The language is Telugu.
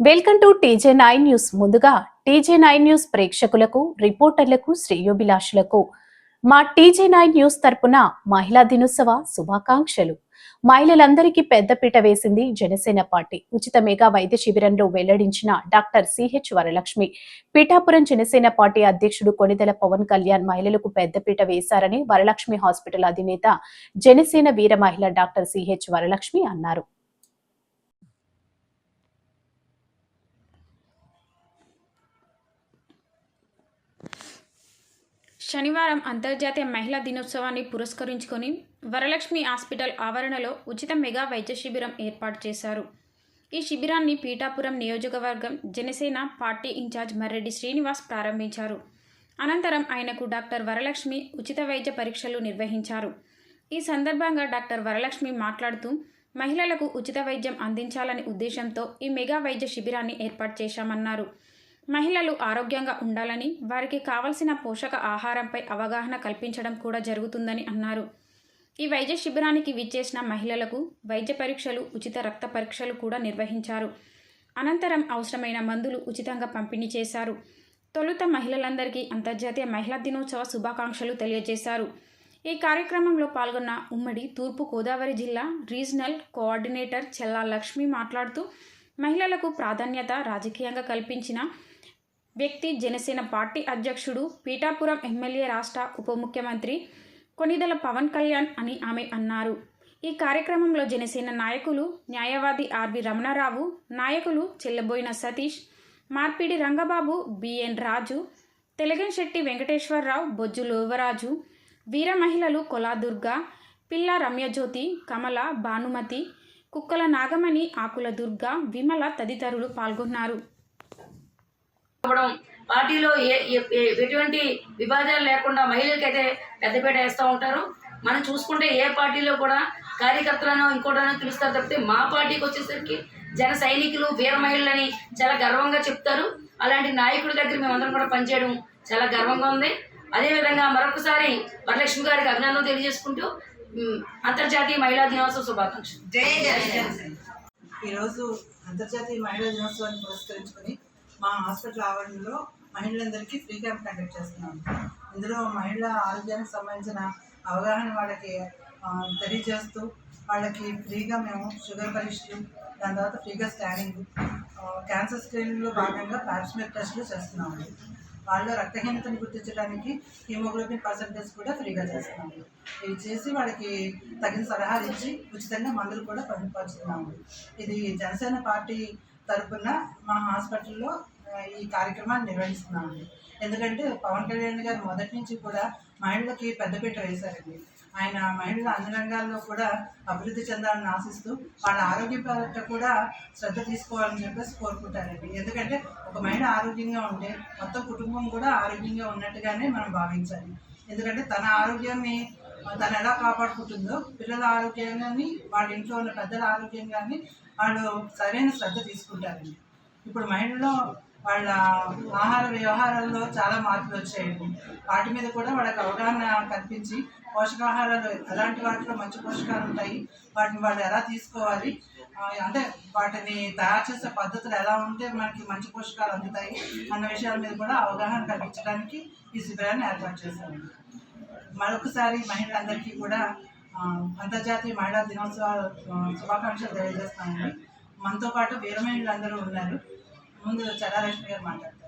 Welcome to TJ nine news. ముందుగా టీజే నైన్ న్యూస్ ప్రేక్షకులకు రిపోర్టర్లకు శ్రేయోభిలాషులకు మా టీజే నైన్ న్యూస్ తరపున మహిళా దినోత్సవ శుభాకాంక్షలు. మహిళలందరికీ పెద్దపీట వేసింది జనసేన పార్టీ. ఉచిత మెగా వైద్య శిబిరంలో వెల్లడించిన doctor CH Varalakshmi. Pithapuram Janasena party అధ్యక్షుడు కొనిదెల పవన్ కళ్యాణ్ మహిళలకు పెద్దపీట వేశారని వరలక్ష్మి హాస్పిటల్ అధినేత జనసేన వీర మహిళ డాక్టర్ సిహెచ్ వరలక్ష్మి అన్నారు. శనివారం అంతర్జాతీయ మహిళా దినోత్సవాన్ని పురస్కరించుకొని వరలక్ష్మి హాస్పిటల్ ఆవరణలో ఉచిత మెగా వైద్య శిబిరం ఏర్పాటు చేశారు. ఈ శిబిరాన్ని పీఠాపురం నియోజకవర్గం Janasena party in charge Marreddy Srinivas ప్రారంభించారు. అనంతరం ఆయనకు డాక్టర్ వరలక్ష్మి ఉచిత వైద్య పరీక్షలు నిర్వహించారు. ఈ సందర్భంగా డాక్టర్ వరలక్ష్మి మాట్లాడుతూ మహిళలకు ఉచిత వైద్యం అందించాలనే ఉద్దేశంతో ఈ మెగా వైద్య శిబిరాన్ని ఏర్పాటు చేశామన్నారు. మహిళలు ఆరోగ్యంగా ఉండాలని వారికి కావలసిన పోషక ఆహారంపై అవగాహన కల్పించడం కూడా జరుగుతుందని అన్నారు. ఈ వైద్య శిబిరానికి విచ్చేసిన మహిళలకు వైద్య పరీక్షలు ఉచిత రక్త పరీక్షలు కూడా నిర్వహించారు. అనంతరం అవసరమైన మందులు ఉచితంగా పంపిణీ చేశారు. తొలుత మహిళలందరికీ అంతర్జాతీయ మహిళా దినోత్సవ శుభాకాంక్షలు తెలియజేశారు. ఈ కార్యక్రమంలో పాల్గొన్న ఉమ్మడి తూర్పు గోదావరి జిల్లా రీజనల్ కోఆర్డినేటర్ చెల్లా లక్ష్మి మాట్లాడుతూ మహిళలకు ప్రాధాన్యత రాజకీయంగా కల్పించిన వ్యక్తి జనసేన పార్టీ అధ్యక్షుడు పీఠాపురం ఎమ్మెల్యే రాష్ట్ర ఉప ముఖ్యమంత్రి కొనిదల పవన్ కళ్యాణ్ అని ఆమె అన్నారు. ఈ కార్యక్రమంలో జనసేన నాయకులు న్యాయవాది ఆర్వి రమణారావు నాయకులు చెల్లబోయిన సతీష్ మార్పిడి రంగబాబు బిఎన్ రాజు తెలగన్ శెట్టి వెంకటేశ్వరరావు బొజ్జు లోవరాజు వీర మహిళలు కొలాదుర్గ పిల్ల రమ్యజ్యోతి కమల భానుమతి కుక్కల నాగమణి ఆకుల దుర్గ విమల తదితరులు పాల్గొన్నారు. అవ్వడం పార్టీలో ఏ ఎటువంటి విభాజాలు లేకుండా మహిళలకైతే పెద్దపీట వేస్తూ ఉంటారు. మనం చూసుకుంటే ఏ పార్టీలో కూడా కార్యకర్తలను ఇంకోటనో పిలుస్తారు తప్పితే మా పార్టీకి వచ్చేసరికి జన సైనికులు వీర మహిళలని చాలా గర్వంగా చెప్తారు. అలాంటి నాయకుడి దగ్గర మేమందరం కూడా పనిచేయడం చాలా గర్వంగా ఉంది. అదేవిధంగా మరొకసారి వరలక్ష్మి గారికి అభినందనలు తెలియజేసుకుంటూ అంతర్జాతీయ మహిళా దినోత్సవ శుభాకాంక్షలు. ఈరోజు అంతర్జాతీయ మహిళా దినోత్సవాన్ని పురస్కరించుకొని మా హాస్పిటల్ ఆవరణలో మహిళలందరికీ ఫ్రీ క్యాంప్ కండక్ట్ చేస్తున్నాం. ఇందులో మహిళల ఆరోగ్యానికి సంబంధించిన అవగాహన వాళ్ళకి తెలియజేస్తూ వాళ్ళకి ఫ్రీగా మేము షుగర్ పరీక్షలు దాని తర్వాత ఫ్రీగా స్కానింగ్ క్యాన్సర్ స్క్రీనింగ్లో భాగంగా పాప్స్మిక్ టెస్ట్లు చేస్తున్నామండి వాళ్ళలో రక్తహీనతను గుర్తించడానికి హిమోగ్లోబిన్ పర్సంటేజ్ కూడా ఫ్రీగా చేస్తున్నాము ఇవి చేసి వాళ్ళకి తగిన సలహాలు ఇచ్చి ఉచితంగా మందులు కూడా పంపించుతున్నాము ఇది జనసేన పార్టీ తరపున మా హాస్పిటల్లో ఈ కార్యక్రమాన్ని నిర్వహిస్తున్నామండి. ఎందుకంటే పవన్ కళ్యాణ్ గారు మొదటి నుంచి కూడా మహిళలకి పెద్దపీట వేశారండి. ఆయన మహిళల అన్ని రంగాల్లో కూడా అభివృద్ధి చెందాలని ఆశిస్తూ వాళ్ళ ఆరోగ్య పట్ల కూడా శ్రద్ధ తీసుకోవాలని చెప్పేసి కోరుకుంటారండి. ఎందుకంటే ఒక మహిళ ఆరోగ్యంగా ఉంటే మొత్తం కుటుంబం కూడా ఆరోగ్యంగా ఉన్నట్టుగానే మనం భావించాలి. ఎందుకంటే తన ఆరోగ్యాన్ని తను ఎలా కాపాడుకుంటుందో పిల్లల ఆరోగ్యాన్ని వాళ్ళ ఇంట్లో ఉన్న పెద్దల ఆరోగ్యం కానీ వాళ్ళు సరైన శ్రద్ధ తీసుకుంటారండి. ఇప్పుడు మహిళల్లో వాళ్ళ ఆహార వ్యవహారాల్లో చాలా మార్పులు వచ్చాయండి. వాటి మీద కూడా వాళ్ళకి అవగాహన కల్పించి పోషకాహారాలు ఎలాంటి వాటిలో మంచి పోషకాలు ఉంటాయి. వాటిని వాళ్ళు ఎలా తీసుకోవాలి? అంటే వాటిని తయారు చేసే పద్ధతులు ఎలా ఉంటే మనకి మంచి పోషకాలు అందుతాయి అన్న విషయాల మీద కూడా అవగాహన కల్పించడానికి ఈ శిబిరాన్ని ఏర్పాటు చేశాము మరొకసారి మహిళలందరికీ కూడా అంతర్జాతీయ మహిళా దినోత్సవ శుభాకాంక్షలు తెలియజేస్తామని మనతో పాటు వీరమహిళలందరూ ఉన్నారు. ముందు చరాలక్ష్మి గారు మాట్లాడతారు.